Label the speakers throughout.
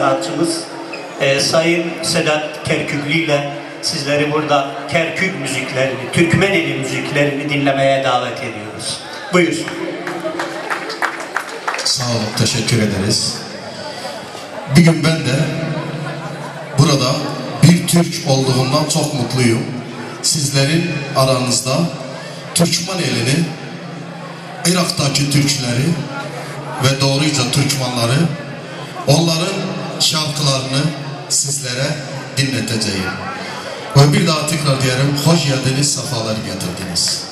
Speaker 1: sanatçımız e, Sayın Sedat Kerküklü ile sizleri burada Kerkük müziklerini, Türkmeneli müziklerini dinlemeye davet ediyoruz. Buyurun.
Speaker 2: Sağ olun, teşekkür ederiz. Bir gün ben de burada bir Türk olduğumdan çok mutluyum. Sizlerin aranızda Türkmen Irak'taki Türkleri ve doğruca Türkmenleri, onların şarkılarını sizlere dinleteceğim. Ve bir daha tekrar diyelim, hoş geldiniz, sefalar getirdiniz.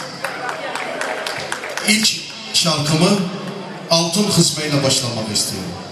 Speaker 2: İlk şarkımı altın kısmıyla başlamak istiyorum.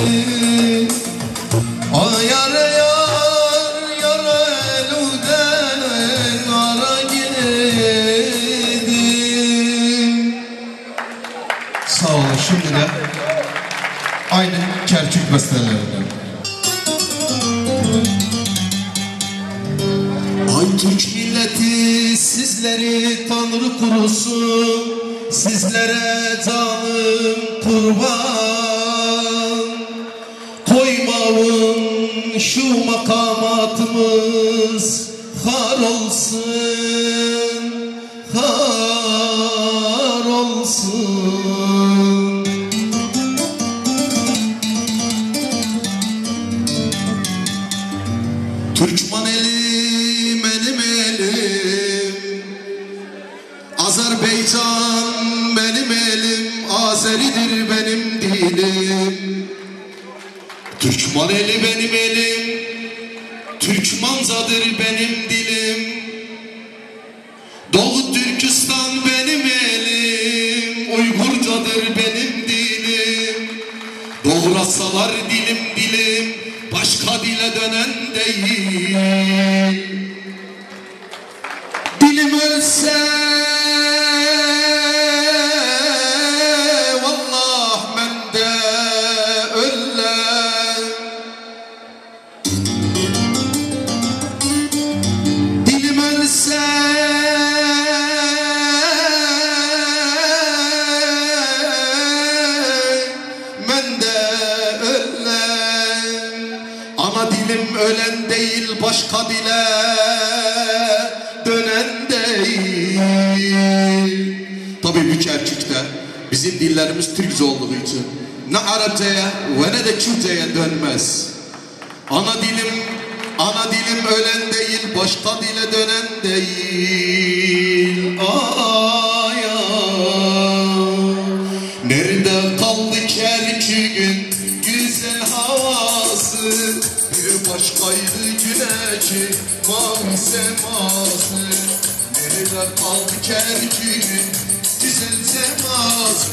Speaker 3: Türkmen Ay yar yar ara gidelim
Speaker 2: Sağ olun. Şimdi de aynı Kerkük bestelerinden.
Speaker 3: Ay Türk sizleri Tanrı kurusun Sizlere canım kurban şu makamatımız har olsun Har olsun. Türkmen elim benim elim. Azerbaycan benim elim Azeridir benim dilim Türkmen eli benim elim Türkmancadır benim dilim. Doğu Türkistan benim elim Uygurcadır benim dilim. Doğrasalar dilim dilim Başka dile dönen değil. Dilim ölse
Speaker 2: dile dönen değil. Tabii bu Kerkük'te bizim dillerimiz Türkçe olduğu için ne Arapçaya ve ne de Kürtçe'ye dönmez. Ana dilim, ana dilim ölen değil, başka dile dönen değil. Ay, başkaydı güneşi, mavi seması. Nerede kaldı Kerkük'ün güzel seması?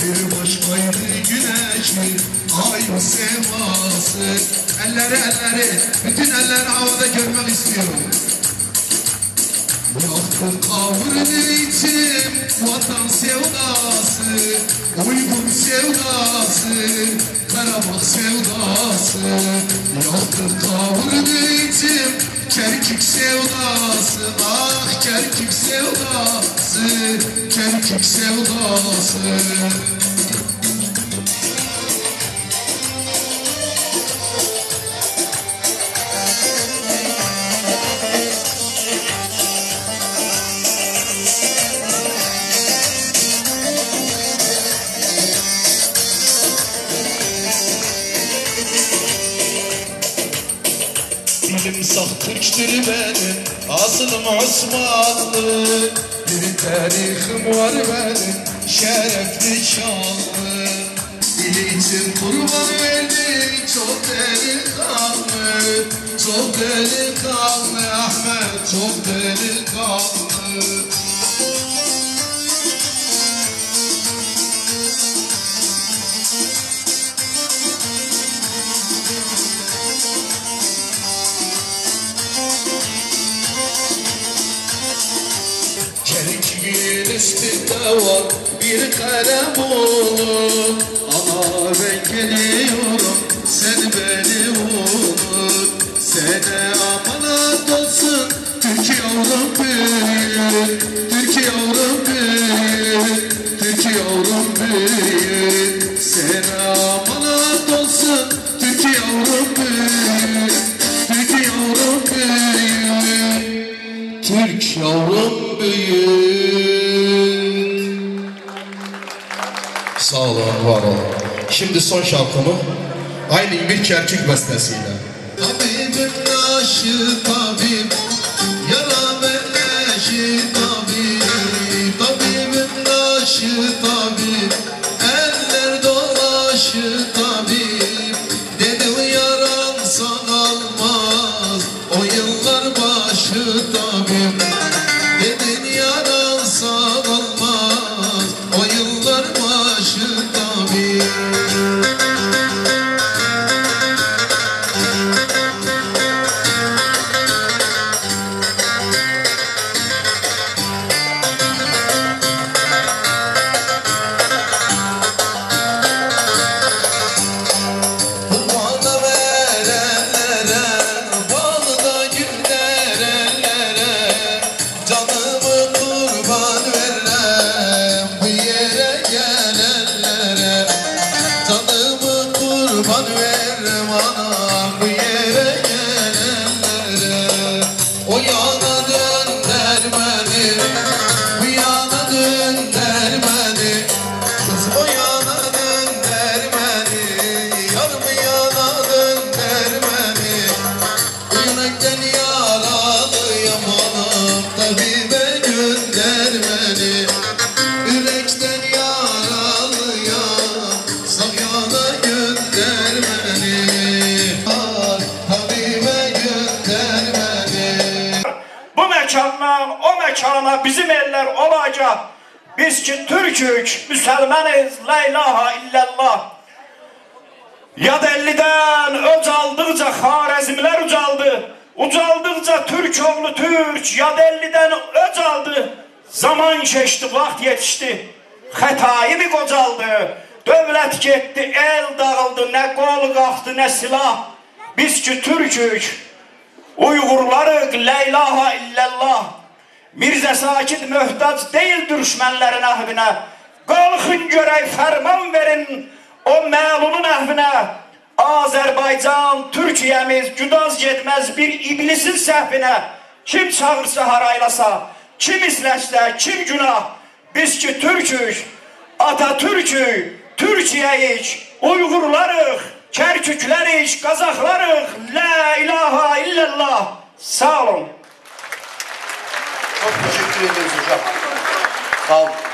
Speaker 2: Bir başkaydı güneşi, ay seması. Elleri elleri, bütün elleri havada görmek istiyorum. Yaktın kavurdu içim vatan sevdası Uygun sevdası Karabağ sevdası Yaktın kavurdu içim Kerkük sevdası Ah Kerkük sevdası Kerkük sevdası Dilim saf Türktür benim Aslım Osmanlı. Bir tarihim var benim Şerefli şanlı Dil için kurban verdik Çok delikanlı. Çok delikanlı Ahmet Çok delikanlı Üstünde var bir kalem oğlum Ana ben geliyorum sen beni unut. Sene amanat olsun Türk yavrum büyük Türk yavrum büyük Türk yavrum büyük Sene amanat olsun Türk yavrum büyük son şarkımı aynı bir Kerkük bestesiyle. Tabibim naşı tabip, yara beleşi tabip. Tabibim naşı tabip, eller dolaşı tabip. Dedi yaran sağalmaz, o yıllar başı tabip. Dedin yaran sağalmaz,
Speaker 4: mekana bizim eller olacak. Biz ki Türk'ük, Müslümanız, la ilahe illallah. Yad elliden öc aldıkça Harizmler ucaldı. Ucaldıkça Türk oğlu Türk, yad elliden öc aldı. Zaman geçti, vaxt yetişti. Xətayı bir qocaldı. Dövlət getdi, el dağıldı, nə qol qalxdı, nə silah. Biz ki Türk'ük, Uygurlarıq, la ilahe illallah. Mirzə Sakit möhtac deyil düşmənlərin əhvinə. Qalxın görək fərman verin o məlunun əhvinə. Azərbaycan, Türkiyəmiz cudaz getməz bir iblisin səhvinə. Kim çağırsa haraylasa, kim isləşsə, kim günah. Biz ki Türkük, Atatürkük, Türkiyəyik, Uyğurlarıq, Kərküklərik, Qazaxlarıq. La ilaha illallah. Sağ olun.
Speaker 5: Çok teşekkür ediyoruz hocam. Sağ olun.